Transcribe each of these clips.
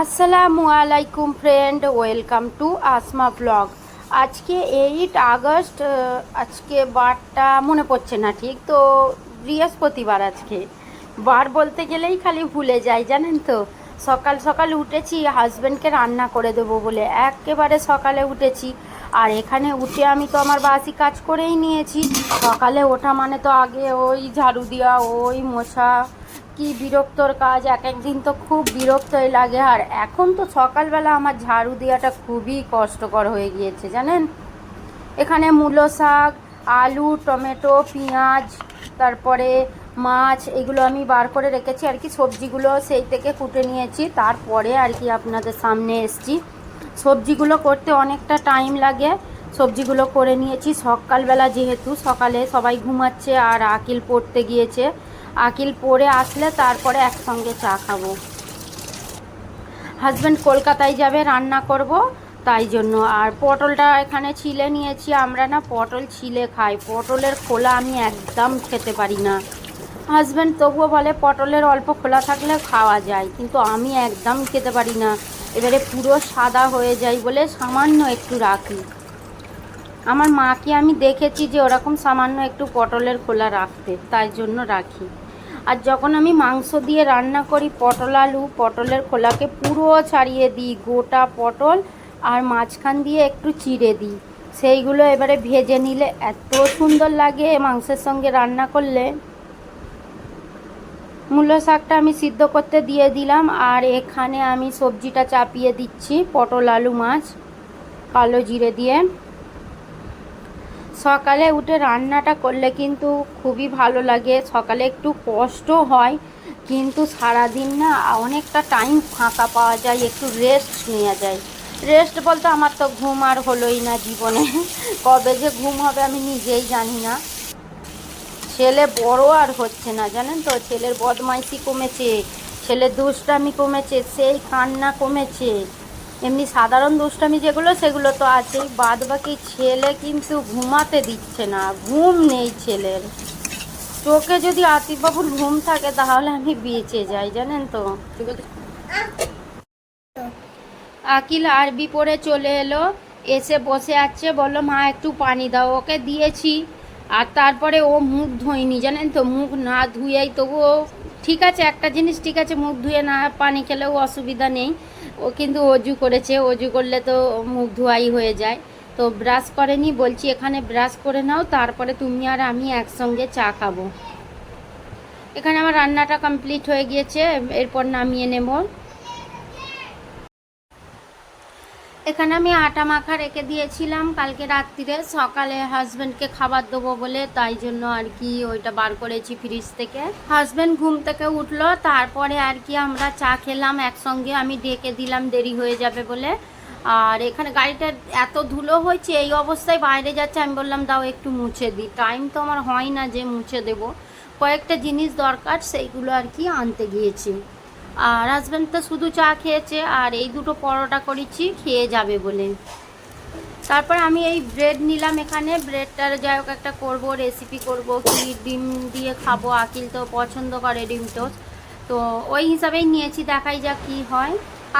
আসসালামু আলাইকুম friend welcome to Asma blog আজকে এইট আগস্ট আজকে বারটা মনে পড়ছে না, ঠিক? তো বৃহস্পতিবার আজকে। বার বলতে গেলেই খালি ভুলে যাই, জানেন তো? সকাল সকাল উঠেছি হাজব্যান্ডকে রান্না করে দেবো বলে একেবারে সকালে উঠেছি। আর এখানে উঠে আমি তো আমার বাসি কাজ করেই নিয়েছি। সকালে ওঠা মানে তো আগে ওই ঝাড়ু দেওয়া, ওই মোছা কি বিরক্তর কাজ, এক একদিন তো খুব বিরক্তই লাগে। আর এখন তো সকালবেলা আমার ঝাড়ু দেওয়াটা খুবই কষ্টকর হয়ে গিয়েছে, জানেন? এখানে মূলো শাক, আলু, টমেটো, পেঁয়াজ, তারপরে মাছ, এগুলো আমি বার করে রেখেছি। আর কি সবজিগুলো সেই থেকে কুটে নিয়েছি। তারপরে আর কি আপনাদের সামনে এসছি। সবজিগুলো করতে অনেকটা টাইম লাগে। সবজিগুলো করে নিয়েছি। সকালবেলা যেহেতু সকালে সবাই ঘুমাচ্ছে আর আকিল পড়তে গিয়েছে। আকিল পড়ে আসলে তারপরে একসঙ্গে চা খাব। হাজব্যান্ড কলকাতায় যাবে, রান্না করব, তাই জন্য। আর পটলটা এখানে ছিলে নিয়েছি, আমরা না পটল ছিলে খাই। পটলের খোলা আমি একদম খেতে পারি না। হাজব্যান্ড তবুও বলে, পটলের অল্প খোলা থাকলে খাওয়া যায়, কিন্তু আমি একদম খেতে পারি না। এবারে পুরো সাদা হয়ে যায় বলে সামান্য একটু রাখি। আমার মাকে আমি দেখেছি যে ওরকম সামান্য একটু পটলের খোলা রাখতে, তাই জন্য রাখি। আর যখন আমি মাংস দিয়ে রান্না করি, পটল আলু, পটলের খোলাকে পুরো ছাড়িয়ে দিই, গোটা পটল আর মাঝখান দিয়ে একটু চিড়ে দিই। সেইগুলো এবারে ভেজে নিলে এত সুন্দর লাগে মাংসের সঙ্গে রান্না করলে। মূলো শাকটা আমি সিদ্ধ করতে দিয়ে দিলাম আর এখানে আমি সবজিটা চাপিয়ে দিচ্ছি, পটল, আলু, মাছ, কালো জিরে দিয়ে। সকালে উঠে রান্নাটা করলে কিন্তু খুবই ভালো লাগে। সকালে একটু কষ্ট হয়, কিন্তু সারাদিন না অনেকটা টাইম ফাঁকা পাওয়া যায়, একটু রেস্ট নেওয়া যায়। রেস্ট বলতে আমার তো ঘুম আর হলোই না জীবনে। কবে যে ঘুম হবে আমি নিজেই জানি না। ছেলে বড় আর হচ্ছে না, জানেন তো? ছেলের বদমাইশি কমেছে ছেলের দুষ্টামি কমেছে, সেই কান্না কমেছে। এমনি সাধারণ দুষ্টামি যেগুলো, সেগুলো তো আছেই। বাদ বাকি ছেলে কিন্তু ঘুমাতে দিচ্ছে না। ঘুম নেই ছেলের। চোখে যদি আতিফবাবুর ঘুম থাকে, তাহলে আমি বেঁচে যাই, জানেন তো? আকিল আরবি পড়ে চলে এলো। এসে বসে আছে, বলল, মা, একটু পানি দাও, ওকে দিয়েছি। আর তারপরে ও মুখ ধোয়নি, জানেন তো? মুখ না ধুয়েই তবুও ঠিক আছে, একটা জিনিস ঠিক আছে, মুখ ধুয়ে না, পানি খেলেও অসুবিধা নেই। ও কিন্তু অজু করেছে, অজু করলে তো মুখ ধোয়াই হয়ে যায়। তো ব্রাশ করেনি, বলছি এখানে ব্রাশ করে নাও, তারপরে তুমি আর আমি একসঙ্গে চা খাব। এখানে আমার রান্নাটা কমপ্লিট হয়ে গিয়েছে, এরপর নামিয়ে নেব। এখানে আমি আটা মাখা রেখে দিয়েছিলাম। কালকে রাত্রিরে সকালে হাজব্যান্ডকে খাবার দেবো বলে, তাই জন্য আর কি ওইটা বার করেছি ফ্রিজ থেকে। হাজব্যান্ড ঘুম থেকে উঠল, তারপরে আর কি আমরা চা খেলাম একসঙ্গে। আমি ডেকে দিলাম, দেরি হয়ে যাবে বলে। আর এখানে গাড়িটা এত ধুলো হয়েছে, এই অবস্থায় বাইরে যাচ্ছে। আমি বললাম, দাও একটু মুছে দিই টাইম তো আমার হয় না যে মুছে দেব। কয়েকটা জিনিস দরকার, সেইগুলো আর কি আনতে গিয়েছি। আর হাজব্যান্ড তো শুধু চা খেয়েছে, আর এই দুটো পরোটা করেছি, খেয়ে যাবে বলে। তারপর আমি এই ব্রেড নিলাম এখানে। ব্রেডটার যাই হোক, একটা করব রেসিপি করব, কি ডিম দিয়ে খাব, আকিল তো পছন্দ করে ডিম টোস্ট। তো ওই হিসাবেই নিয়েছি, দেখাই যাক কী হয়।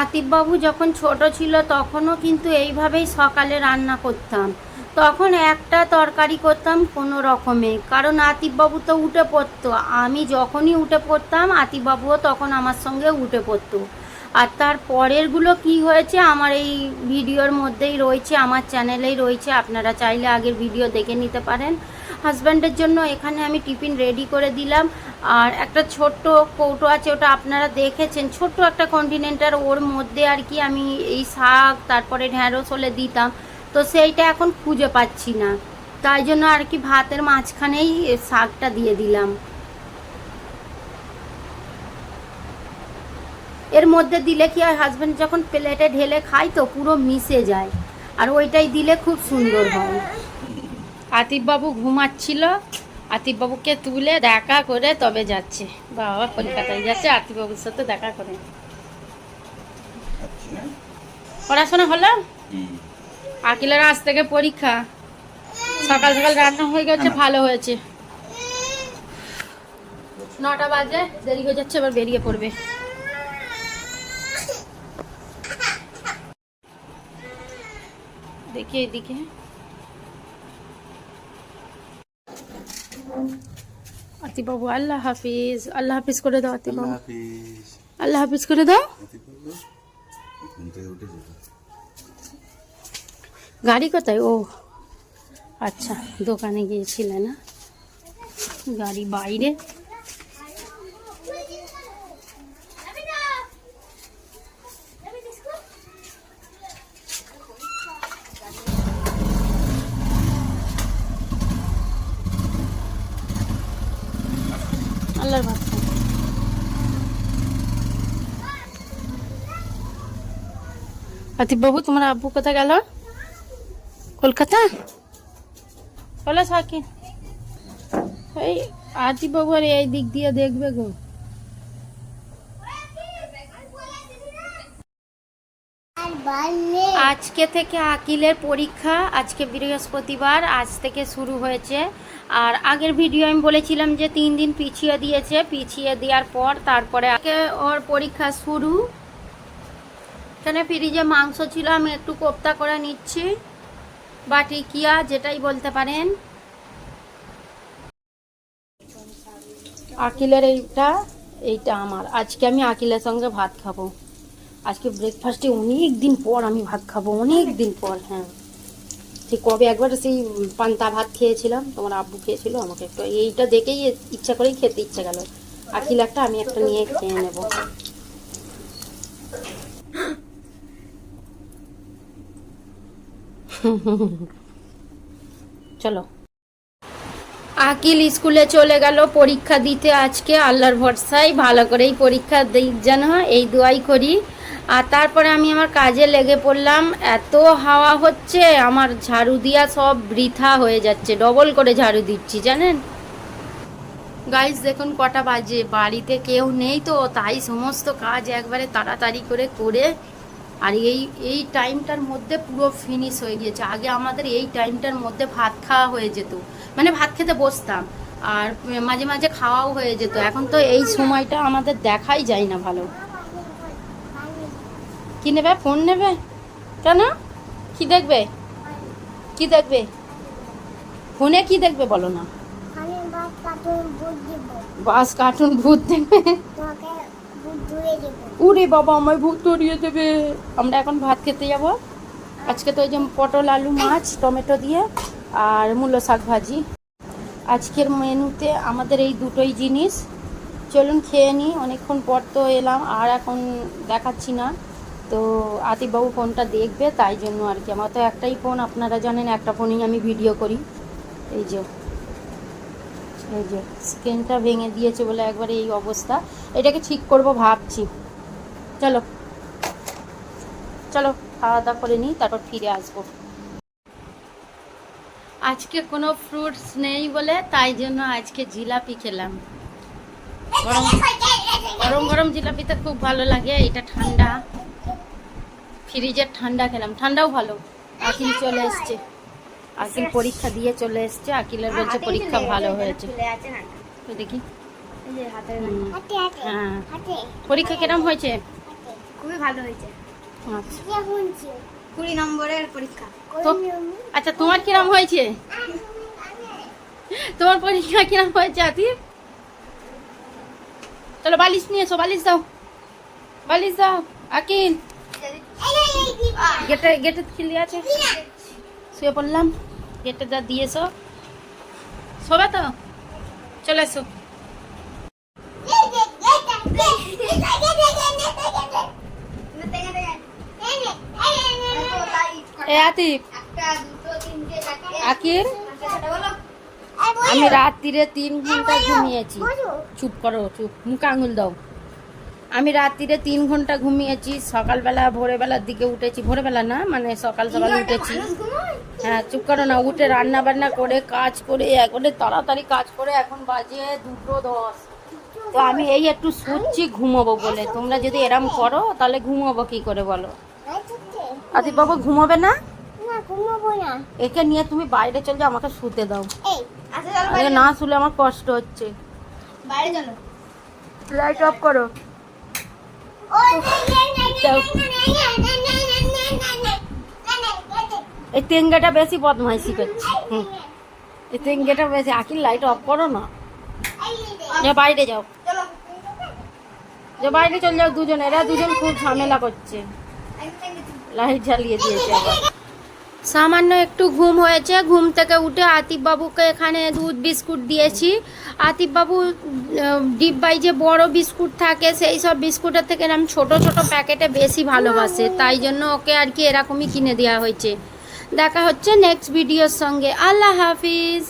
আতিফবাবু যখন ছোট ছিল তখনও কিন্তু এইভাবেই সকালে রান্না করতাম। তখন একটা তরকারি করতাম কোনো রকমে, কারণ আতিফবাবু তো উঠে পড়তো। আমি যখনই উঠে পড়তাম, আতিফবাবুও তখন আমার সঙ্গে উঠে পড়তো। আর তার পরেরগুলো কি হয়েছে আমার এই ভিডিওর মধ্যেই রয়েছে, আমার চ্যানেলেই রয়েছে, আপনারা চাইলে আগের ভিডিও দেখে নিতে পারেন। হাজব্যান্ডের জন্য এখানে আমি টিফিন রেডি করে দিলাম। আর একটা ছোট্ট কৌটো আছে, ওটা আপনারা দেখেছেন। ছোট্ট একটা কন্টিনেন্টার ওর মধ্যে আর কি আমি এই শাক, তারপরে ঢ্যাঁড়স হলে দিতাম। তো সেইটা এখন খুঁজে পাচ্ছি না। তাই জন্য আর কি ভাতের মাঝখানেই শাকটা দিয়ে দিলাম। এর মধ্যে দিলে কি হয় হাজব্যান্ড যখন প্লেটে ঢেলে খায় তো পুরো মিশে যায়। আর ওইটাই দিলে খুব সুন্দর হয়। আতিফবাবু ঘুমাচ্ছিল। আতিবাবুকে তুলে দেখা করে তবে যাচ্ছে। বাবা কলকাতায় যাচ্ছে আতিফবাবুর সাথে দেখা করে। পড়াশোনা হলো আকিলার আজ থেকে পরীক্ষা। সকাল সকাল রান্না হয়ে গেছে হ্যাঁ। ভালো হয়েছে। নটা বাজে দেরি হয়ে যাচ্ছে এবার বেরিয়ে পড়বে। দেখি এদিকে। আতিবাবু আল্লাহ হাফিজ। আল্লাহ হাফিজ করে দাও আতিবাবু আল্লাহ হাফিজ। করে দাও। গাড়ি কোথায়? ও আচ্ছা দোকানে গিয়েছিলে না? গাড়ি বাইরে। আল্লাহর বাচ্চা আতিফ বাবু তোমার আব্বু কোথায় গেল? কলকাতা? বলো সাকিন এই আতিফ বাবু আর এই দিক দিয়ে দেখবে গো। আজকে থেকে আকিলের পরীক্ষা, আজকে বৃহস্পতিবার, আজ থেকে শুরু হয়েছে। আর আগের ভিডিও আমি বলেছিলাম যে তিন দিন পিছিয়ে দিয়েছে, পিছিয়ে দেওয়ার পর তারপরে ওর পরীক্ষা শুরু। এখানে ফ্রিজে মাংস ছিল, আমি একটু কোপ্তা করে নিচ্ছি। বা টিকিয়া যেটাই বলতে পারেন। আকিলের এইটা এইটা আমার। আজকে আমি আকিলের সঙ্গে ভাত খাব। আজকে ব্রেকফাস্টে অনেক দিন পর আমি ভাত খাব অনেক দিন পর হ্যাঁ। সেই কবে একবার সেই পান্তা ভাত খেয়েছিলাম, তোমার আব্বু খেয়েছিল, আমাকে একটু এইটা দেখেই ইচ্ছা করেই খেতে ইচ্ছা গেল। আকিল একটা, আমি একটা নিয়ে খেয়ে নেব। চলো। আকিল স্কুলে চলে গেল, পরীক্ষা দিতে আজকে, আল্লাহর ভরসায়, ভালো করেই পরীক্ষা দিক যেন, এই দোয়াই করি। আর তারপরে আমি আমার কাজে লেগে পড়লাম। এত হাওয়া হচ্ছে, আমার ঝাড়ু দিয়া সব বৃথা হয়ে যাচ্ছে। ডবল করে ঝাড়ু দিচ্ছি, জানেন? গাইজ দেখুন, কটা বাজে। বাড়িতে কেউ নেই তো, তাই সমস্ত কাজ একবারে তাড়াতাড়ি করে করে। আর এই এই টাইমটার মধ্যে পুরো ফিনিশ হয়ে গিয়েছে। আগে আমাদের এই টাইমটার মধ্যে ভাত খাওয়া হয়ে যেত। মানে ভাত খেতে বসতাম, আর মাঝে মাঝে খাওয়াও হয়ে যেত। এখন তো এই সময়টা আমাদের দেখাই যায় না ভালো। কি নেবে? ফোন নেবে? কেন? কি দেখবে? কি দেখবে? ফোনে কি দেখবে বলো না। বাস কার্টুন ভূত দেখবে। উরে বাবা, আমায় ভূত ধরিয়ে দেবে। আমরা এখন ভাত খেতে যাব। আজকে তো ওই যে পটল, আলু, মাছ, টমেটো দিয়ে আর মূলো শাক ভাজি। আজকের মেনুতে আমাদের এই দুটোই জিনিস। চলুন খেয়ে নিই অনেকক্ষণ পর তো এলাম, আর এখন দেখাচ্ছি না। তো আতিফবাবু ফোনটা দেখবে, তাই জন্য আর কি। আমার তো একটাই ফোন, আপনারা জানেন একটা ফোনেই আমি ভিডিও করি। এই যে এই যে, স্ক্রিনটা ভেঙে দিয়েছে বলে একবারে এই অবস্থা। এটাকে ঠিক করব ভাবছি। চলো চলো, খাওয়া দাওয়া করে নিই, তারপর ফিরে আসব। আজকে কোনো ফ্রুটস নেই বলে, তাই জন্য আজকে জিলাপি খেলাম। গরম গরম গরম জিলাপিতে খুব ভালো লাগে, এটা ঠান্ডা। ফ্রিজের ঠান্ডা খেলাম। ঠান্ডাও ভালো। আকিল চলে এসছে। আকিল পরীক্ষা দিয়ে চলে এসছে। আকিলের বলছে পরীক্ষা ভালো হয়েছে। দেখি। হুম, হাতে। হাতে হ্যাঁ। পরীক্ষা কিরম হয়েছে? খুবই ভালো হয়েছে। আচ্ছা। কুড়ি নম্বরের পরীক্ষা। আচ্ছা তোমার কিরম হয়েছে? তোমার পরীক্ষা কিরম হয়েছে আতিফ? চলো বালিশ নিয়ে এসো বালিশ দাও। বালিশ দাও আকিল। গেটে গেটে খিলি আছে। শুয়ে পড়লাম। গেটে যা দিয়েছ। শোবে তো? চলে এসো। আতিফ, আকিল, আমি রাত্রিরে তিন ঘণ্টা ঘুমিয়েছি। চুপ করো, চুপ। মুখে আঙুল দাও। আমি রাত্রিরে তিন ঘণ্টা ঘুমিয়েছি সকালবেলা ভোরবেলার দিকে উঠেছি। ভোরবেলা না মানে সকাল সকাল উঠেছি। হ্যাঁ চুপ করো না উঠে রান্না বান্না করে কাজ করে একবারে তাড়াতাড়ি কাজ করে এখন বাজে দুটো দশ। তো আমি এই একটু শুচ্ছি ঘুমোবো বলে। তোমরা যদি এরম করো তাহলে ঘুমোবো কি করে বলো? আদিব বাবা ঘুমোবে না? না ঘুমাবো না। একে নিয়ে তুমি বাইরে চলে যাও আমাকে শুতে দাও। আচ্ছা না শুলে আমার কষ্ট হচ্ছে। লাইট অফ করো। এই তেঙ্গাটা বেশি বদমাইশি করছে। এই তেঙ্গাটা বেশি আখির লাইট অফ করো না। যে বাইরে যাও। যে বাইরে চলে যাও দুজন। এরা দুজন খুব ঝামেলা করছে। লাইট জ্বালিয়ে দিয়েছে আবার সামান্য একটু ঘুম হয়েছে ঘুম থেকে উঠে আতিফবাবুকে এখানে দুধ বিস্কুট দিয়েছি। আতিফ বাবু আহ, ডিব্বায় যে বড় বিস্কুট থাকে সেই সব বিস্কুটের থেকে আমি ছোট ছোট প্যাকেটে বেশি ভালোবাসে। তাই জন্য ওকে আর কি এরকমই কিনে দেওয়া হয়েছে। দেখা হচ্ছে নেক্সট ভিডিওর সঙ্গে। আল্লাহ হাফিজ।